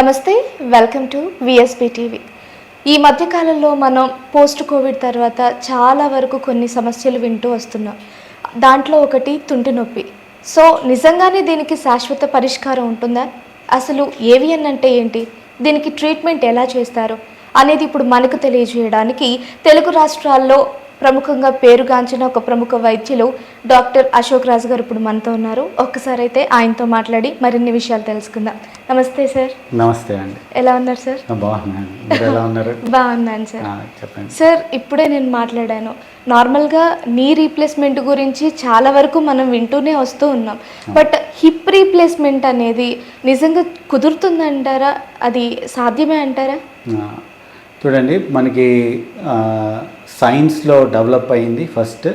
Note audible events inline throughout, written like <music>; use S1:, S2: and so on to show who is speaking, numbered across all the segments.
S1: నమస్తే welcome to VSP TV ఈ మధ్యకాలంలో మనం పోస్ట్ కోవిడ్ తర్వాత చాలా వరకు కొన్ని సమస్యలు వింటూ వస్తున్నాం. దాంట్లో ఒకటి తుంటి నొప్పి. సో నిజంగానే దీనికి శాశ్వత పరిష్కారం ఉంటుందా? అసలు ఏవియన్ అంటే ఏంటి? దీనికి ట్రీట్మెంట్ ఎలా చేస్తారు? అనేది ఇప్పుడు మనకు తెలియజేయడానికి తెలుగు రాష్ట్రాల్లో ప్రముఖంగా పేరుగాంచిన ఒక ప్రముఖ వైద్యులు డాక్టర్ అశోక్ రాజు గారు ఇప్పుడు మనతో ఉన్నారు. ఒక్కసారి అయితే ఆయనతో మాట్లాడి మరిన్ని విషయాలు తెలుసుకుందాం. నమస్తే సార్.
S2: నమస్తే అండి.
S1: ఎలా ఉన్నారు సార్? <laughs>
S2: బాగున్నాను.
S1: సార్.
S2: చెప్పండి.
S1: సార్ ఇప్పుడే నేను మాట్లాడాను. నార్మల్గా నీ రీప్లేస్మెంట్ గురించి చాలా వరకు మనం వింటూనే వస్తూ ఉన్నాం. బట్ హిప్ రీప్లేస్మెంట్ అనేది నిజంగా కుదురుతుందంటారా? అది సాధ్యమే అంటారా?
S2: చూడండి మనకి సైన్స్లో డెవలప్ అయింది ఫస్ట్.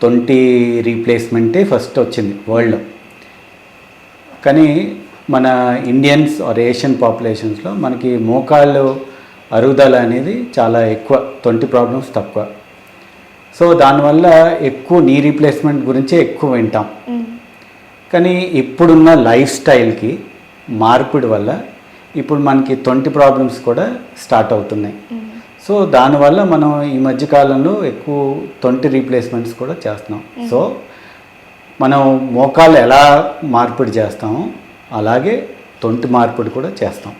S2: ట్వంటీ రీప్లేస్మెంటే ఫస్ట్ వచ్చింది వరల్డ్లో. కానీ మన ఇండియన్స్ ఆర్ ఏషియన్ పాపులేషన్స్లో మనకి మోకాళ్ళు అరుగుదల అనేది చాలా ఎక్కువ ట్వంటీ ప్రాబ్లమ్స్ తక్కువ. సో దానివల్ల ఎక్కువ నీ రీప్లేస్మెంట్ గురించే ఎక్కువ వింటాం. కానీ ఇప్పుడున్న లైఫ్ స్టైల్కి మార్పిడి వల్ల ఇప్పుడు మనకి ట్వంటీ ప్రాబ్లమ్స్ కూడా స్టార్ట్ అవుతున్నాయి. సో దానివల్ల మనం ఈ మధ్య కాలంలో ఎక్కువ ట్వంటీ రీప్లేస్మెంట్స్ కూడా చేస్తున్నాం. సో మనం మోకాలు ఎలా మార్పిడి చేస్తామో అలాగే తొంటి మార్పిడి కూడా చేస్తాం.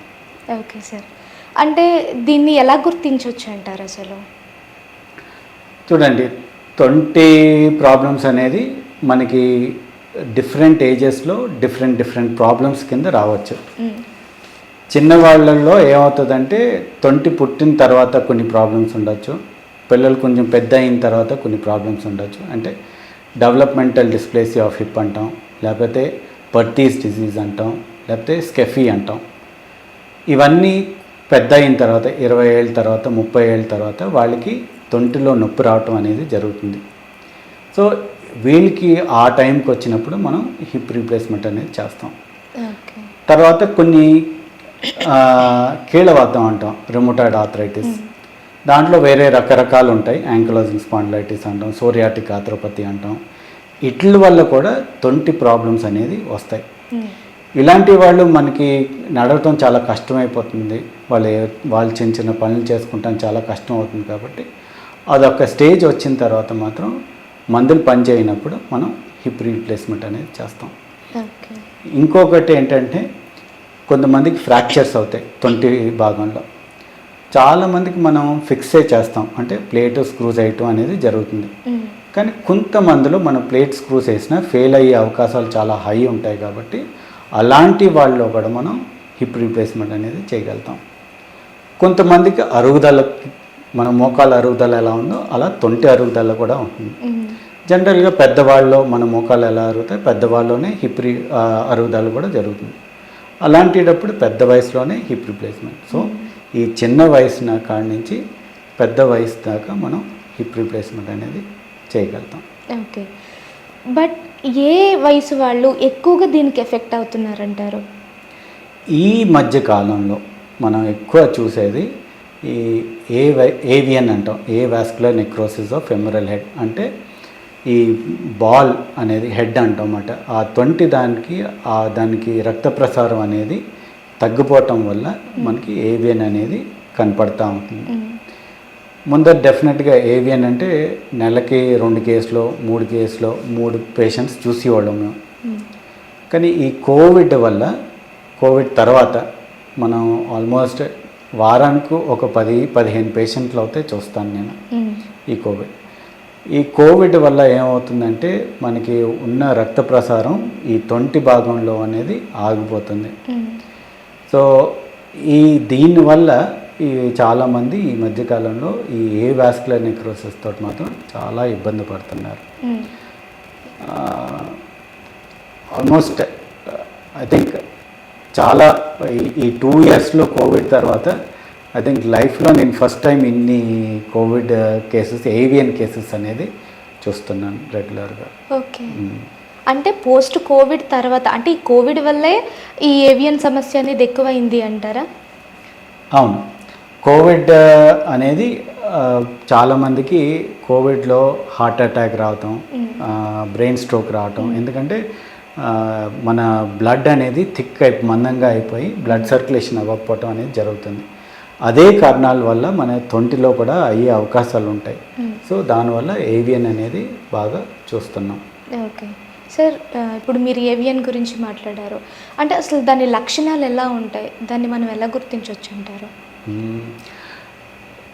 S1: Okay sir. అంటే దీన్ని ఎలా గుర్తించవచ్చు అంటారు అసలు?
S2: చూడండి ట్వంటీ ప్రాబ్లమ్స్ అనేది మనకి డిఫరెంట్ ఏజెస్లో డిఫరెంట్ డిఫరెంట్ ప్రాబ్లమ్స్ కింద రావచ్చు. చిన్నవాళ్ళల్లో ఏమవుతుందంటే తొంటి పుట్టిన తర్వాత కొన్ని ప్రాబ్లమ్స్ ఉండొచ్చు. పిల్లలు కొంచెం పెద్ద అయిన తర్వాత కొన్ని ప్రాబ్లమ్స్ ఉండొచ్చు. అంటే డెవలప్మెంటల్ డిస్ప్లేసీ ఆఫ్ హిప్ అంటాం. లేకపోతే పర్టీస్ డిజీజ్ అంటాం. లేకపోతే స్కెఫీ అంటాం. ఇవన్నీ పెద్ద అయిన తర్వాత ఇరవై ఏళ్ళ తర్వాత ముప్పై ఏళ్ళ తర్వాత వాళ్ళకి తొంటిలో నొప్పి రావటం అనేది జరుగుతుంది. సో వీళ్ళకి ఆ టైంకి వచ్చినప్పుడు మనం హిప్ రీప్లేస్మెంట్ అనేది చేస్తాం. తర్వాత కొన్ని కీళ్ళవాతం అంటాం రిమోటాయిడ్ ఆథరైటిస్ దాంట్లో వేరే రకరకాలు ఉంటాయి యాంకలోజింగ్ స్పాండిలైటిస్ అంటాం సోరియాటిక్ ఆథ్రోపతి అంటాం. ఇట్ల వల్ల కూడా తొంటి ప్రాబ్లమ్స్ అనేది వస్తాయి.
S1: మ్మ్.
S2: ఇలాంటి వాళ్ళు మనకి నడవటం చాలా కష్టమైపోతుంది. వాళ్ళు వాళ్ళు చిన్న చిన్న పనులు చేసుకుంటాం చాలా కష్టం అవుతుంది కాబట్టి. అదొక స్టేజ్ వచ్చిన తర్వాత మాత్రం మందులు పనిచేయనప్పుడు మనం హిప్ రీప్లేస్మెంట్ అనేది చేస్తాం. ఇంకొకటి ఏంటంటే కొంతమందికి ఫ్రాక్చర్స్ అవుతాయి తొంటి భాగంలో. చాలామందికి మనం ఫిక్సే చేస్తాం. అంటే ప్లేట్ స్క్రూస్ వేయటం అనేది జరుగుతుంది. కానీ కొంతమందిలో మనం ప్లేట్ స్క్రూస్ వేసినా ఫెయిల్ అయ్యే అవకాశాలు చాలా హై ఉంటాయి కాబట్టి అలాంటి వాళ్ళలో కూడా మనం హిప్ రీప్లేస్మెంట్ అనేది చేయగలుగుతాం. కొంతమందికి అరుగుదల మన మోకాల అరుగుదల ఎలా ఉందో అలా తొంటి అరుగుదల కూడా ఉంటుంది. జనరల్గా పెద్దవాళ్ళలో మన మోకాలు ఎలా అరుగుతాయి పెద్దవాళ్ళలోనే హిప్ రీ అరుగుదల కూడా జరుగుతుంది. అలాంటిటప్పుడు పెద్ద వయసులోనే హిప్ రిప్లేస్మెంట్. సో ఈ చిన్న వయసు నా కాడి నుంచి పెద్ద వయసు దాకా మనం హిప్ రిప్లేస్మెంట్ అనేది చేయగలుగుతాం.
S1: ఓకే. బట్ ఏ వయసు వాళ్ళు ఎక్కువగా దీనికి ఎఫెక్ట్ అవుతున్నారంటారు?
S2: ఈ మధ్య కాలంలో మనం ఎక్కువ చూసేది ఈ ఏ ఏవియన్ అంటాం. Avascular necrosis of femoral head అంటే ఈ బాల్ అనేది హెడ్ అంటాం అన్నమాట ఆ తొంటి దానికి ఆ దానికి రక్త ప్రసారం అనేది తగ్గిపోవటం వల్ల మనకి ఏవియన్ అనేది కనపడతా ఉంటుంది. ముందర డెఫినెట్గా ఏవియన్ అంటే నెలకి రెండు కేసులో మూడు కేసులో మూడు పేషెంట్స్ చూసేవాళ్ళం మేము
S1: మ్మ్.
S2: కానీ ఈ కోవిడ్ వల్ల కోవిడ్ తర్వాత మనం ఆల్మోస్ట్ వారానికి ఒక పది పదిహేను పేషెంట్లు అయితే చూస్తాను నేను. ఈ కోవిడ్ ఈ కోవిడ్ వల్ల ఏమవుతుందంటే మనకి ఉన్న రక్త ప్రసారం ఈ తొంటి భాగంలో అనేది ఆగిపోతుంది
S1: మ్మ్.
S2: సో ఈ దీనివల్ల ఈ చాలామంది ఈ మధ్యకాలంలో ఈ ఏ వాస్కులర్ నెక్రోసిస్ తోటి మాత్రం చాలా ఇబ్బంది పడుతున్నారు
S1: మ్మ్.
S2: ఆల్మోస్ట్ ఐ థింక్ చాలా ఈ టూ ఇయర్స్లో కోవిడ్ తర్వాత ఐ థింక్ లైఫ్లో నేను ఫస్ట్ టైం ఇన్ని కోవిడ్ కేసెస్ ఏవియన్ కేసెస్ అనేది చూస్తున్నాను రెగ్యులర్గా
S1: ఓకే అంటే పోస్ట్ కోవిడ్ తర్వాత అంటే ఈ కోవిడ్ వల్లే ఈ ఏవియన్ సమస్య అనేది ఎక్కువైంది అంటారా?
S2: అవును. కోవిడ్ అనేది చాలామందికి కోవిడ్లో హార్ట్ అటాక్ రావటం బ్రెయిన్ స్ట్రోక్ రావటం. ఎందుకంటే ఆ, మన బ్లడ్ అనేది థిక్ అయి మందంగా అయిపోయి బ్లడ్ సర్క్యులేషన్ అవ్వకపోవటం అనేది జరుగుతుంది. అదే కారణాల వల్ల మన తొంటిలో కూడా అయ్యే అవకాశాలు ఉంటాయి. సో దానివల్ల ఏవియన్ అనేది బాగా చూస్తున్నాం.
S1: ఓకే. సార్ ఇప్పుడు మీరు ఏవియన్ గురించి మాట్లాడారు. అంటే అసలు దాని లక్షణాలు ఎలా ఉంటాయి? దాన్ని మనం ఎలా గుర్తించవచ్చు అంటారు.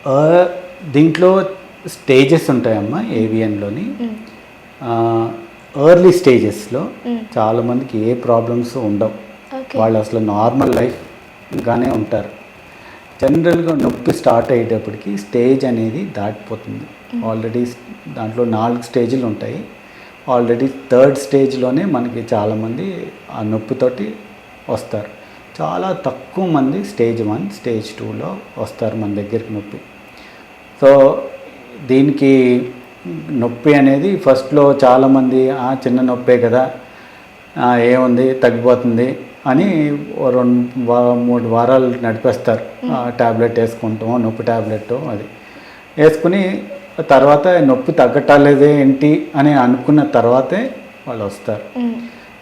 S2: ఆ, దీంట్లో స్టేజెస్ ఉంటాయమ్మా ఏవియన్లోని. ఎర్లీ స్టేజెస్లో. చాలామందికి ఏ ప్రాబ్లమ్స్ ఉండవు. వాళ్ళు అసలు నార్మల్ లైఫ్గానే ఉంటారు. జనరల్గా నొప్పి స్టార్ట్ అయ్యేటప్పటికి స్టేజ్ అనేది దాటిపోతుంది. ఆల్రెడీ దాంట్లో నాలుగు స్టేజ్లు ఉంటాయి. ఆల్రెడీ థర్డ్ స్టేజ్లోనే మనకి చాలామంది ఆ నొప్పితోటి వస్తారు. చాలా తక్కువ మంది స్టేజ్ వన్ స్టేజ్ టూలో వస్తారు మన దగ్గరికి నొప్పి. సో దీనికి నొప్పి అనేది ఫస్ట్లో చాలామంది చిన్న నొప్పే కదా ఏముంది తగ్గిపోతుంది అని రెండు మూడు వారాలు నడిపేస్తారు. ట్యాబ్లెట్ వేసుకుంటాం నొప్పి ట్యాబ్లెట్ అది. వేసుకుని తర్వాత నొప్పి తగ్గటాలేదే ఏంటి అని అనుకున్న తర్వాతే వాళ్ళు వస్తారు.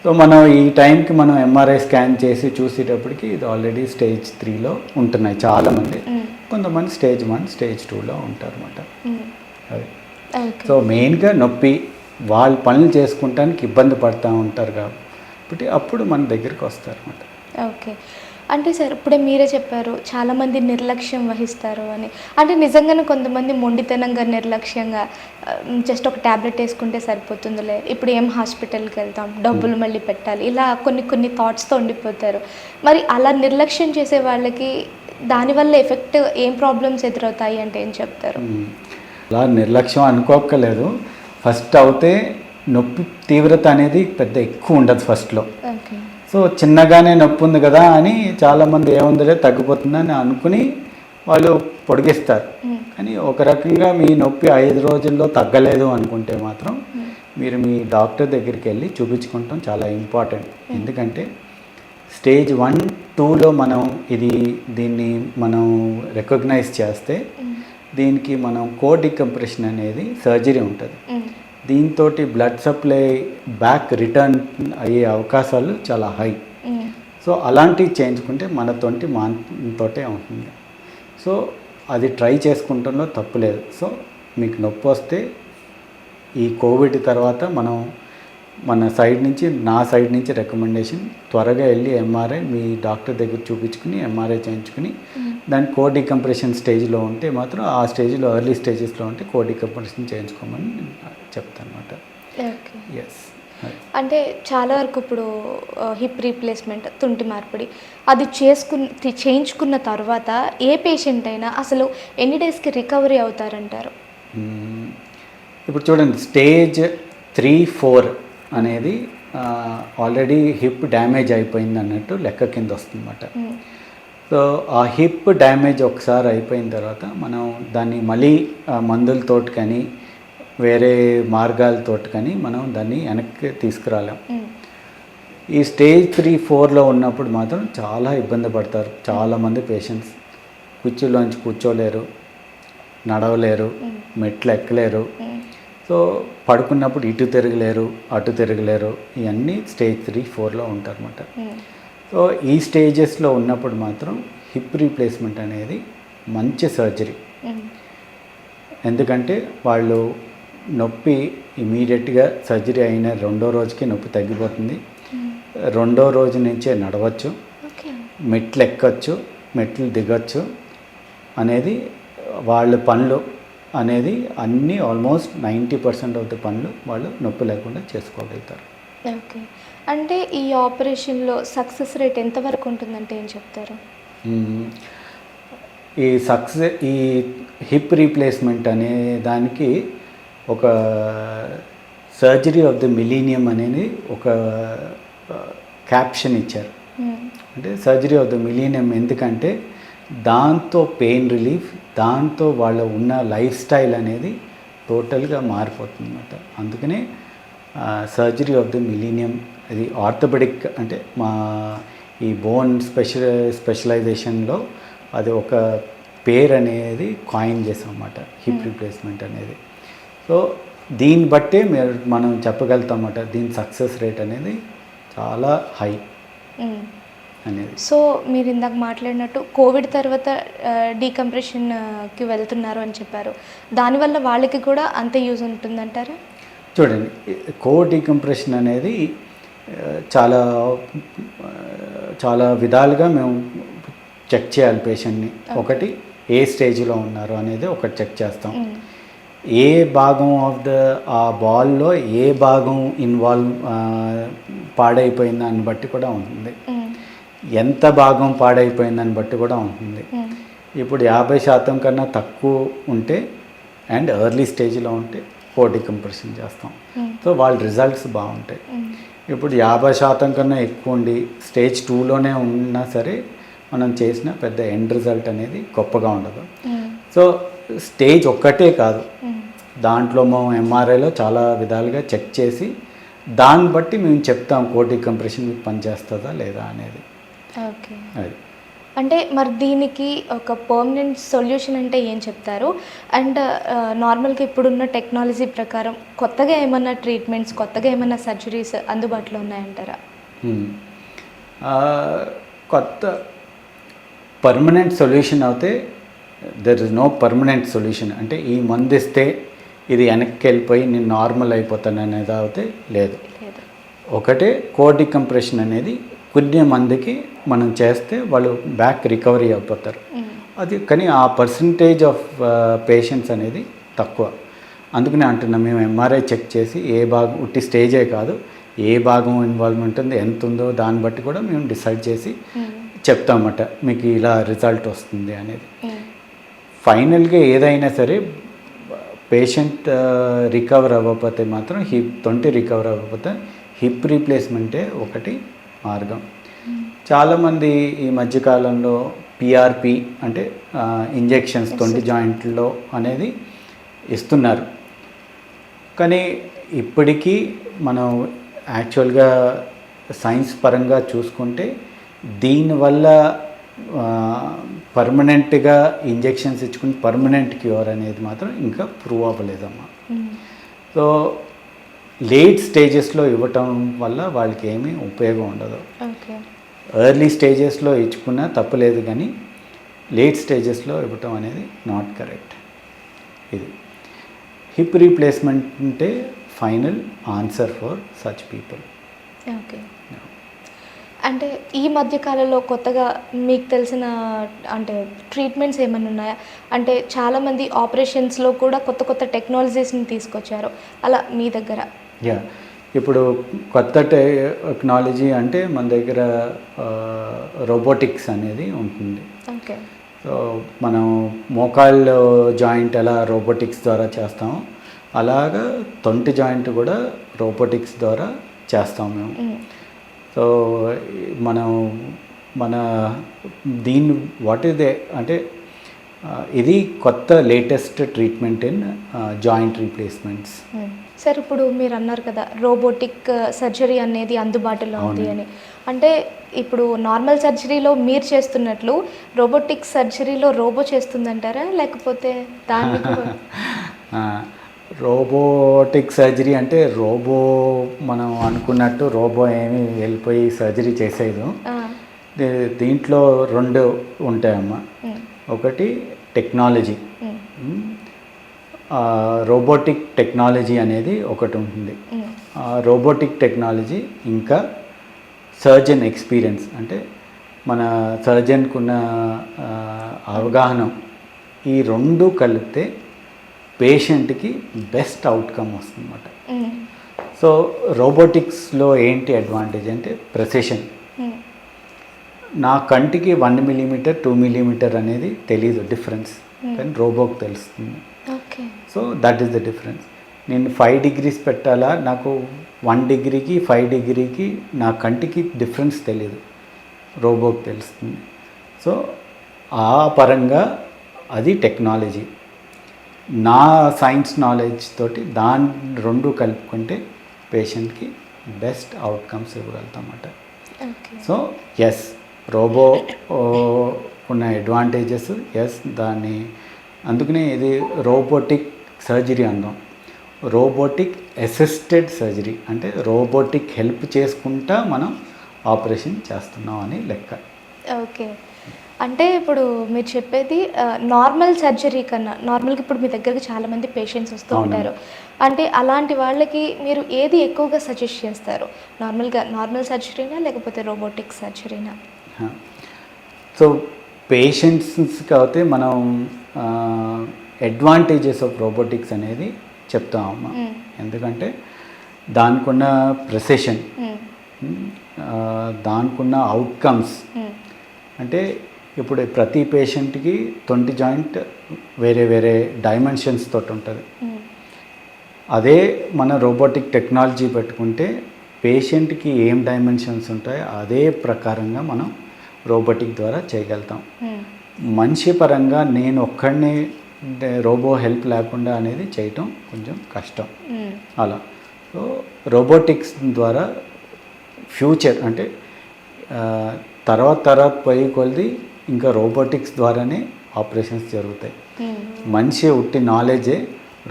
S2: సో మనం ఈ టైంకి మనం ఎంఆర్ఐ స్కాన్ చేసి చూసేటప్పటికి ఇది ఆల్రెడీ స్టేజ్ త్రీలో ఉంటున్నాయి చాలామంది. కొంతమంది స్టేజ్ వన్ స్టేజ్ టూలో ఉంటారు అనమాట. అది. సో మెయిన్గా నొప్పి వాళ్ళు పనులు చేసుకుంటానికి ఇబ్బంది పడుతూ ఉంటారు కాబట్టి అప్పుడు మన దగ్గరికి వస్తారు అనమాట
S1: ఓకే. అంటే సార్ ఇప్పుడే మీరే చెప్పారు చాలామంది నిర్లక్ష్యం వహిస్తారు అని. అంటే నిజంగానే కొంతమంది మొండితనంగా నిర్లక్ష్యంగా జస్ట్ ఒక ట్యాబ్లెట్ వేసుకుంటే సరిపోతుందిలే. ఇప్పుడు ఏం హాస్పిటల్కి వెళ్తాం డబ్బులు మళ్ళీ పెట్టాలి. ఇలా కొన్ని కొన్ని థాట్స్తో ఉండిపోతారు. మరి అలా నిర్లక్ష్యం చేసే వాళ్ళకి దానివల్ల ఎఫెక్ట్ ఏం ప్రాబ్లమ్స్ ఎదురవుతాయి అంటే ఏం చెప్తారు.
S2: అలా నిర్లక్ష్యం అనుకోక్కలేదు ఫస్ట్ అవుతే నొప్పి తీవ్రత అనేది పెద్ద ఎక్కువ ఉండదు ఫస్ట్లో సో చిన్నగానే నొప్పి ఉంది కదా అని చాలామంది ఏముందిలే తగ్గిపోతుందని అనుకుని వాళ్ళు పొడిగిస్తారు.
S1: మ్మ్.
S2: కానీ ఒక రకంగా మీ నొప్పి ఐదు రోజుల్లో తగ్గలేదు అనుకుంటే మాత్రం మీరు మీ డాక్టర్ దగ్గరికి వెళ్ళి చూపించుకుంటాం చాలా ఇంపార్టెంట్. ఎందుకంటే స్టేజ్ వన్ టూలో మనం ఇది దీన్ని మనం రికగ్నైజ్ చేస్తే. దీనికి మనం కోడ్ డికంప్రెషన్ అనేది సర్జరీ ఉంటుంది. దీంతో బ్లడ్ సప్లై బ్యాక్ రిటర్న్ అయ్యే అవకాశాలు చాలా హై. సో అలాంటివి చేయించుకుంటే మన తొంటి మాతోటే ఉంటుంది సో అది ట్రై చేసుకుంటంలో తప్పులేదు సో మీకు నొప్పి వస్తే ఈ కోవిడ్ తర్వాత మనం మన సైడ్ నుంచి నా సైడ్ నుంచి రికమెండేషన్ త్వరగా వెళ్ళి ఎంఆర్ఐ మీ డాక్టర్ దగ్గర చూపించుకుని ఎంఆర్ఐ చేయించుకుని దాని కోడ్ డికంప్రెషన్ స్టేజ్లో ఉంటే మాత్రం ఆ స్టేజ్లో ఎర్లీ స్టేజెస్లో ఉంటే కోడ్ డికంప్రెషన్ చేయించుకోమని చెప్తాను అనమాట
S1: ఓకే.
S2: ఎస్
S1: అంటే చాలా వరకు ఇప్పుడు హిప్ రీప్లేస్మెంట్ తుంటి మార్పిడి అది చేసుకున్న చేయించుకున్న తర్వాత ఏ పేషెంట్ అయినా అసలు ఎన్ని డేస్కి రికవరీ అవుతారంటారు.
S2: ఇప్పుడు చూడండి స్టేజ్ త్రీ ఫోర్ అనేది ఆల్రెడీ హిప్ డ్యామేజ్ అయిపోయింది అన్నట్టు లెక్క కింద వస్తుందన్నమాట. సో ఆ హిప్ డ్యామేజ్ ఒకసారి అయిపోయిన తర్వాత మనం దాన్ని మళ్ళీ మందులతోటి కానీ వేరే మార్గాలతోటి కానీ మనం దాన్ని వెనక్కి తీసుకురాలేం. ఈ స్టేజ్ త్రీ ఫోర్లో ఉన్నప్పుడు మాత్రం చాలా ఇబ్బంది పడతారు చాలామంది పేషెంట్స్ కుర్చీలోంచి కూర్చోలేరు నడవలేరు మెట్లు ఎక్కలేరు. సో పడుకున్నప్పుడు ఇటు తిరగలేరు అటు తిరగలేరు ఇవన్నీ స్టేజ్ త్రీ ఫోర్లో ఉంటారన్నమాట
S1: మ్మ్.
S2: సో ఈ స్టేజెస్లో ఉన్నప్పుడు మాత్రం హిప్ రీప్లేస్మెంట్ అనేది మంచి సర్జరీ
S1: మ్మ్.
S2: ఎందుకంటే వాళ్ళు నొప్పి ఇమీడియట్గా సర్జరీ అయిన రెండో రోజుకి నొప్పి తగ్గిపోతుంది
S1: మ్మ్.
S2: రెండో రోజు నుంచే నడవచ్చు మెట్లు ఎక్కచ్చు మెట్లు దిగచ్చు అనేది వాళ్ళ పనులు అనేది అన్నీ almost ninety percent of the పనులు వాళ్ళు నొప్పి లేకుండా చేసుకోగలుగుతారు
S1: ఓకే అంటే ఈ ఆపరేషన్లో సక్సెస్ రేట్ ఎంతవరకు ఉంటుందంటే ఏం చెప్తారు.
S2: ఈ సక్సెస్ ఈ హిప్ రీప్లేస్మెంట్ అనే దానికి ఒక సర్జరీ ఆఫ్ ది మిలీనియం అనేది ఒక క్యాప్షన్ ఇచ్చారు. అంటే సర్జరీ ఆఫ్ ద మిలీనియం ఎందుకంటే దాంతో పెయిన్ రిలీఫ్ దాంతో వాళ్ళ ఉన్న లైఫ్ స్టైల్ అనేది టోటల్గా మారిపోతుంది అనమాట అందుకనే సర్జరీ ఆఫ్ ద మిలీనియం ఇది ఆర్థోపెడిక్ అంటే మా ఈ బోన్ స్పెషల్ స్పెషలైజేషన్లో అది ఒక పేరు అనేది కాయిన్ చేసాం అన్నమాట హిప్ రీప్లేస్మెంట్ అనేది. సో దీన్ని బట్టే మీరు మనం చెప్పగలుగుతాం అన్నమాట దీని సక్సెస్ రేట్ అనేది చాలా హై.
S1: మ్మ్.
S2: అనేది.
S1: సో మీరు ఇందాక మాట్లాడినట్టు కోవిడ్ తర్వాత డీకంప్రెషన్కి వెళ్తున్నారు అని చెప్పారు. దానివల్ల వాళ్ళకి కూడా అంతే యూజ్ ఉంటుందంటారా?
S2: చూడండి కో డీకంప్రెషన్ అనేది చాలా చాలా విధాలుగా మేము చెక్ చేయాలి పేషెంట్ని. ఒకటి ఏ స్టేజ్లో ఉన్నారు అనేది ఒకటి చెక్ చేస్తాం. ఏ భాగం ఆఫ్ ద ఆ బాల్లో ఏ భాగం ఇన్వాల్వ్ పాడైపోయిన దాన్ని బట్టి కూడా ఉంటుంది. ఎంత భాగం పాడైపోయిన దాన్ని బట్టి కూడా ఉంటుంది
S1: మ్మ్.
S2: ఇప్పుడు యాభై శాతం కన్నా తక్కువ ఉంటే అండ్ ఎర్లీ స్టేజ్లో ఉంటే కో డికంప్రెషన్ చేస్తాం
S1: మ్మ్.
S2: సో వాళ్ళ రిజల్ట్స్ బాగుంటాయి
S1: మ్మ్.
S2: ఇప్పుడు యాభై శాతం కన్నా ఎక్కువ ఉండి స్టేజ్ టూలోనే ఉన్నా సరే మనం చేసిన పెద్ద ఎండ్ రిజల్ట్ అనేది గొప్పగా ఉండదు. సో స్టేజ్ ఒక్కటే కాదు. దాంట్లో మేము ఎంఆర్ఐలో చాలా విధాలుగా చెక్ చేసి దాన్ని బట్టి మేము చెప్తాం కోటి కంప్రెషన్ మీకు పనిచేస్తుందా లేదా అనేది
S1: ఓకే.
S2: అది.
S1: అంటే మరి దీనికి ఒక పర్మనెంట్ సొల్యూషన్ అంటే ఏం చెప్తారు? అండ్ నార్మల్గా ఇప్పుడున్న టెక్నాలజీ ప్రకారం కొత్తగా ఏమన్నా ట్రీట్మెంట్స్ కొత్తగా ఏమన్నా సర్జరీస్ అందుబాటులో ఉన్నాయంటారా?
S2: కొత్త పర్మనెంట్ సొల్యూషన్ అయితే there is no permanent solution అంటే ఈ మందు ఇస్తే ఇది వెనక్కి వెళ్ళిపోయి నేను నార్మల్ అయిపోతాను అనేది అయితే లేదు.
S1: లేదు.
S2: ఒకటే కోడి కంప్రెషన్ అనేది కొన్ని మందికి మనం చేస్తే వాళ్ళు బ్యాక్ రికవరీ అయిపోతారు. అది కానీ ఆ పర్సంటేజ్ ఆఫ్ పేషెంట్స్ అనేది తక్కువ అందుకనే అంటున్నాం మేము ఎంఆర్ఐ చెక్ చేసి ఏ భాగం ఉట్టి స్టేజే కాదు ఏ భాగం ఇన్వాల్వ్మెంట్ ఉంది ఎంత ఉందో దాన్ని బట్టి కూడా మేము డిసైడ్ చేసి. చెప్తామట మీకు ఇలా రిజల్ట్ వస్తుంది అనేది. ఫైనల్గా ఏదైనా సరే పేషెంట్ రికవర్ అవ్వకపోతే మాత్రం హిప్ తొంటి రికవర్ అవ్వకపోతే హిప్ రీప్లేస్మెంటే ఒకటి మార్గం. చాలామంది ఈ మధ్యకాలంలో పిఆర్పి అంటే ఇంజెక్షన్స్ తొంటి జాయింట్లో అనేది ఇస్తున్నారు. కానీ ఇప్పటికీ మనం యాక్చువల్గా సైన్స్ పరంగా చూసుకుంటే దీనివల్ల పర్మనెంట్గా ఇంజెక్షన్స్ ఇచ్చుకుని పర్మనెంట్ క్యూర్ అనేది మాత్రం ఇంకా ప్రూవ్ అవ్వలేదమ్మా.
S1: మ్మ్.
S2: సో లేట్ స్టేజెస్లో ఇవ్వటం వల్ల వాళ్ళకి ఏమీ ఉపయోగం ఉండదు.
S1: ఓకే.
S2: ఎర్లీ స్టేజెస్లో ఇచ్చుకున్నా తప్పలేదు కానీ లేట్ స్టేజెస్లో ఇవ్వటం అనేది నాట్ కరెక్ట్ ఇది. హిప్ రీప్లేస్మెంట్ అంటే final answer for such people
S1: okay. అంటే ఈ మధ్య కాలంలో కొత్తగా మీకు తెలిసిన అంటే ట్రీట్మెంట్స్ ఏమైనా ఉన్నాయా? అంటే చాలామంది ఆపరేషన్స్లో కూడా కొత్త కొత్త టెక్నాలజీస్ని తీసుకొచ్చారు. అలా మీ దగ్గర
S2: యా ఇప్పుడు కొత్త టెక్నాలజీ అంటే మన దగ్గర రోబోటిక్స్ అనేది ఉంటుంది.
S1: ఓకే.
S2: సో మనం మోకాళ్ళు జాయింట్ ఎలా రోబోటిక్స్ ద్వారా చేస్తామో అలాగా తొంటి జాయింట్ కూడా రోబోటిక్స్ ద్వారా చేస్తాం మేము. సో మనం మన దీన్ని వాట్ ఈస్ దే అంటే ఇది కొత్త latest treatment in joint replacements.
S1: Sir ఇప్పుడు మీరు అన్నారు కదా రోబోటిక్ సర్జరీ అనేది అందుబాటులో ఉంది. అని అంటే ఇప్పుడు నార్మల్ సర్జరీలో మీరు చేస్తున్నట్లు రోబోటిక్ సర్జరీలో రోబో చేస్తుందంటారా లేకపోతే దాన్ని కూడా- <laughs>
S2: రోబోటిక్ సర్జరీ అంటే రోబో మనం అనుకున్నట్టు రోబో ఏమి వెళ్ళిపోయి సర్జరీ చేసేది దీంట్లో రెండు ఉంటాయమ్మా
S1: మ్మ్.
S2: ఒకటి టెక్నాలజీ. రోబోటిక్ టెక్నాలజీ అనేది ఒకటి ఉంటుంది. రోబోటిక్ టెక్నాలజీ ఇంకా సర్జన్ ఎక్స్పీరియన్స్ అంటే మన సర్జన్కు ఉన్న అవగాహన ఈ రెండు కలిపితే పేషెంట్కి బెస్ట్ అవుట్కమ్ వస్తుందన్నమాట. సో రోబోటిక్స్లో ఏంటి అడ్వాంటేజ్ అంటే ప్రెసిషన్. నా కంటికి వన్ మిల్లీమీటర్ టూ మిల్లీమీటర్ అనేది తెలీదు డిఫరెన్స్. కానీ రోబోకి తెలుస్తుంది. So that is the difference నేను ఫైవ్ డిగ్రీస్ పెట్టాలా? నాకు వన్ డిగ్రీకి ఫైవ్ డిగ్రీకి నా కంటికి డిఫరెన్స్ తెలియదు రోబోకి తెలుస్తుంది. సో ఆ పరంగా అది టెక్నాలజీ నా సైన్స్ నాలెడ్జ్ తోటి దాని రెండు కలుపుకుంటే పేషెంట్కి బెస్ట్ అవుట్కమ్స్ ఇవ్వగలుగుతామన్నమాట
S1: ఓకే
S2: సో ఎస్ రోబో ఉన్న అడ్వాంటేజెస్ ఎస్ దాన్ని అందుకనే ఇది రోబోటిక్ సర్జరీ అందాం. రోబోటిక్ అసిస్టెడ్ సర్జరీ అంటే రోబోటిక్ హెల్ప్ చేసుకుంటా మనం ఆపరేషన్ చేస్తున్నాం అని లెక్క.
S1: ఓకే. అంటే ఇప్పుడు మీరు చెప్పేది నార్మల్ సర్జరీ కన్నా నార్మల్గా ఇప్పుడు మీ దగ్గరకు చాలా మంది పేషెంట్స్ వస్తూ. ఉంటారు. అంటే అలాంటి వాళ్ళకి మీరు ఏది ఎక్కువగా సజెస్ట్ చేస్తారు? నార్మల్గా నార్మల్ సర్జరీనా లేకపోతే రోబోటిక్ సర్జరీనా?
S2: సో పేషెంట్స్కి అయితే మనం అడ్వాంటేజెస్ ఆఫ్ రోబోటిక్స్ అనేది చెప్తాం అమ్మ
S1: మ్మ్.
S2: ఎందుకంటే దానికున్న ప్రెసెషన్ దానికున్న అవుట్కమ్స్ అంటే ఇప్పుడు ప్రతి పేషెంట్కి తొంటి జాయింట్ వేరే వేరే డైమెన్షన్స్ తోటి ఉంటుంది. అదే మన రోబోటిక్ టెక్నాలజీ పెట్టుకుంటే పేషెంట్కి ఏం డైమెన్షన్స్ ఉంటాయో అదే ప్రకారంగా మనం రోబోటిక్ ద్వారా చేయగలుగుతాం. మనిషి పరంగా నేను ఒక్కడిని రోబో హెల్ప్ లేకుండా అనేది చేయటం కొంచెం కష్టం. అలా. సో రోబోటిక్స్ ద్వారా ఫ్యూచర్ అంటే తర్వాత తర్వాత పోయి కొలిది ఇంకా రోబోటిక్స్ ద్వారానే ఆపరేషన్స్ జరుగుతాయి. మనిషి ఉట్టి నాలెడ్జే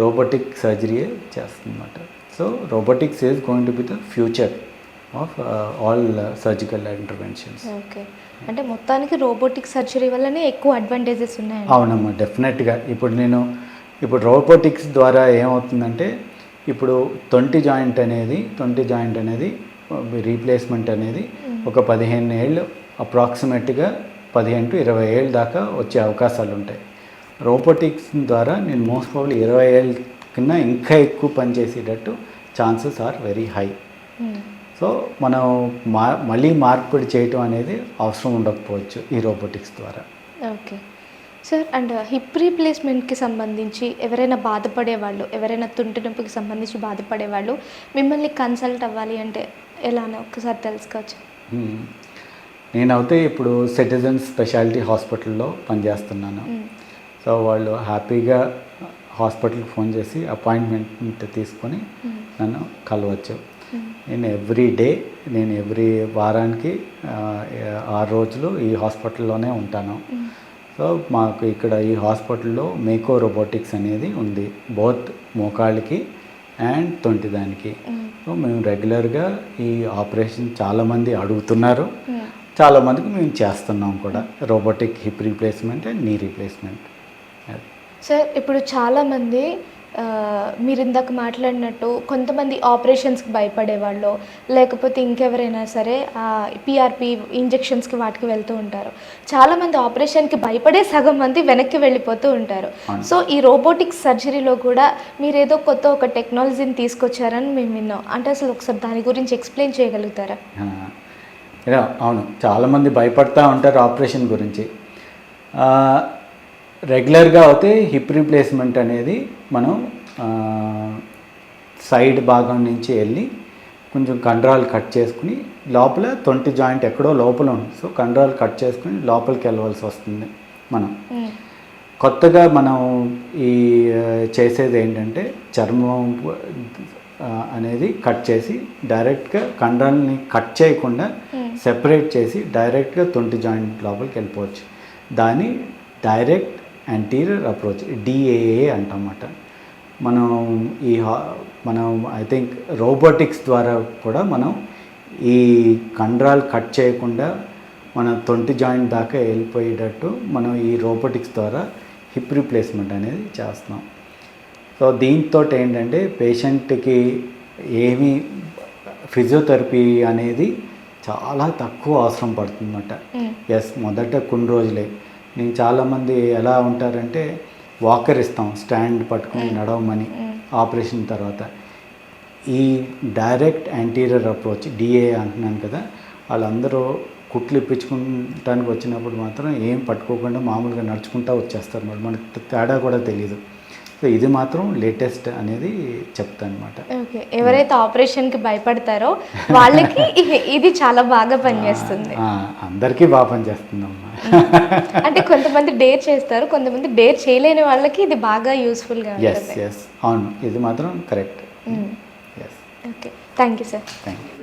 S2: రోబోటిక్ సర్జరీయే చేస్తుందన్నమాట. So robotics is going to be the future. Of all surgical interventions
S1: okay అంటే మొత్తానికి రోబోటిక్ సర్జరీ వల్లనే ఎక్కువ అడ్వాంటేజెస్ ఉన్నాయి
S2: అవునమ్మా డెఫినెట్గా ఇప్పుడు నేను ఇప్పుడు రోబోటిక్స్ ద్వారా ఏమవుతుందంటే ఇప్పుడు తొంటి జాయింట్ అనేది తొంటి జాయింట్ అనేది రీప్లేస్మెంట్ అనేది ఒక పదిహేను ఏళ్ళు అప్రాక్సిమేట్గా పదిహేను టు ఇరవై ఏళ్ళ దాకా వచ్చే అవకాశాలు ఉంటాయి. రోబోటిక్స్ ద్వారా నేను మోస్ట్ ప్రాబ్లీ ఇరవై ఏళ్ళ కన్నా ఇంకా ఎక్కువ పనిచేసేటట్టు chances are very high. So మనం మా మళ్ళీ మార్పిడి చేయటం అనేది అవసరం ఉండకపోవచ్చు ఈ రోబోటిక్స్ ద్వారా
S1: ఓకే సార్ అండ్ హిప్ రీప్లేస్మెంట్కి సంబంధించి ఎవరైనా బాధపడే వాళ్ళు ఎవరైనా తుంటి నొప్పికి సంబంధించి బాధపడే వాళ్ళు మిమ్మల్ని కన్సల్ట్ అవ్వాలి అంటే ఎలానో ఒకసారి తెలుసుకోవచ్చు.
S2: నేనైతే ఇప్పుడు సిటిజన్ స్పెషాలిటీ హాస్పిటల్లో పనిచేస్తున్నాను. సో వాళ్ళు హ్యాపీగా హాస్పిటల్కి ఫోన్ చేసి అపాయింట్మెంట్ తీసుకొని. నన్ను కలవచ్చు. నేను ఎవ్రీ డే నేను ఎవ్రీ వారానికి ఆరు రోజులు ఈ హాస్పిటల్లోనే ఉంటాను. సో మాకు ఇక్కడ ఈ హాస్పిటల్లో మేకో రోబోటిక్స్ అనేది ఉంది బోత్ మోకాళ్ళకి అండ్ తొంటిదానికి. సో మేము రెగ్యులర్గా ఈ ఆపరేషన్ చాలామంది అడుగుతున్నారు. చాలామందికి మేము చేస్తున్నాం కూడా robotic hip replacement and knee replacement
S1: sir ఇప్పుడు చాలామంది మీరు ఇందాక మాట్లాడినట్టు కొంతమంది ఆపరేషన్స్కి భయపడేవాళ్ళు లేకపోతే ఇంకెవరైనా సరే పిఆర్పి ఇంజెక్షన్స్కి వాటికి వెళ్తూ ఉంటారు. చాలామంది ఆపరేషన్కి భయపడే సగం మంది వెనక్కి వెళ్ళిపోతూ ఉంటారు. సో ఈ రోబోటిక్ సర్జరీలో కూడా మీరు ఏదో కొత్త ఒక టెక్నాలజీని తీసుకొచ్చారని మేము విన్నాం. అంటే అసలు ఒకసారి దాని గురించి ఎక్స్ప్లెయిన్ చేయగలుగుతారా?
S2: అవును. చాలామంది భయపడతా ఉంటారు ఆపరేషన్ గురించి. రెగ్యులర్గా అయితే హిప్ రీప్లేస్మెంట్ అనేది మనం సైడ్ భాగం నుంచి వెళ్ళి కొంచెం కండరాలు కట్ చేసుకుని లోపల తొంటి జాయింట్ ఎక్కడో లోపల ఉంది సో కండరాలు కట్ చేసుకుని లోపలికి వెళ్ళవలసి వస్తుంది మనం. కొత్తగా మనం ఈ చేసేది ఏంటంటే చర్మం అనేది కట్ చేసి డైరెక్ట్గా కండరాలని కట్ చేయకుండా. సెపరేట్ చేసి డైరెక్ట్గా తొంటి జాయింట్ లోపలికి వెళ్ళిపోవచ్చు దాన్ని డైరెక్ట్ యాంటీరియర్ అప్రోచ్ డిఏఏ అంటమాట మనం ఈ మనం ఐ థింక్ రోబోటిక్స్ ద్వారా కూడా మనం ఈ కండరాలు కట్ చేయకుండా మన తొంటి జాయింట్ దాకా వెళ్ళిపోయేటట్టు మనం ఈ రోబోటిక్స్ ద్వారా హిప్ రీప్లేస్మెంట్ అనేది చేస్తున్నాం. సో దీంతో ఏంటంటే పేషెంట్కి ఏమీ ఫిజియోథెరపీ అనేది చాలా తక్కువ అవసరం పడుతుందన్నమాట. ఎస్ మొదట కొన్ని రోజులే. నేను చాలామంది ఎలా ఉంటారంటే వాకర్ ఇస్తాం స్టాండ్ పట్టుకొని నడవమని. ఆపరేషన్ తర్వాత. ఈ డైరెక్ట్ యాంటీరియర్ అప్రోచ్ డిఏ అంటున్నాను కదా వాళ్ళందరూ కుట్లు ఇప్పించుకుంటానికి వచ్చినప్పుడు మాత్రం ఏం పట్టుకోకుండా మామూలుగా నడుచుకుంటా వచ్చేస్తారు. మరి మనకి తేడా కూడా తెలియదు సో ఇది మాత్రం లేటెస్ట్ అనేది చెప్తాను అనమాట
S1: ఓకే. ఎవరైతే ఆపరేషన్కి భయపడతారో వాళ్ళకి <laughs> ఇది చాలా బాగా పనిచేస్తుంది.
S2: అందరికీ బాగా పనిచేస్తుందమ్మా. <laughs>
S1: అంటే కొంతమంది డేర్ చేస్తారు కొంతమంది డేర్ చేయలేని వాళ్ళకి ఇది బాగా యూస్ఫుల్గా
S2: ఎస్ ఎస్ అవును. ఇది మాత్రం correct. Yes
S1: okay. Thank you sir.
S2: Thank you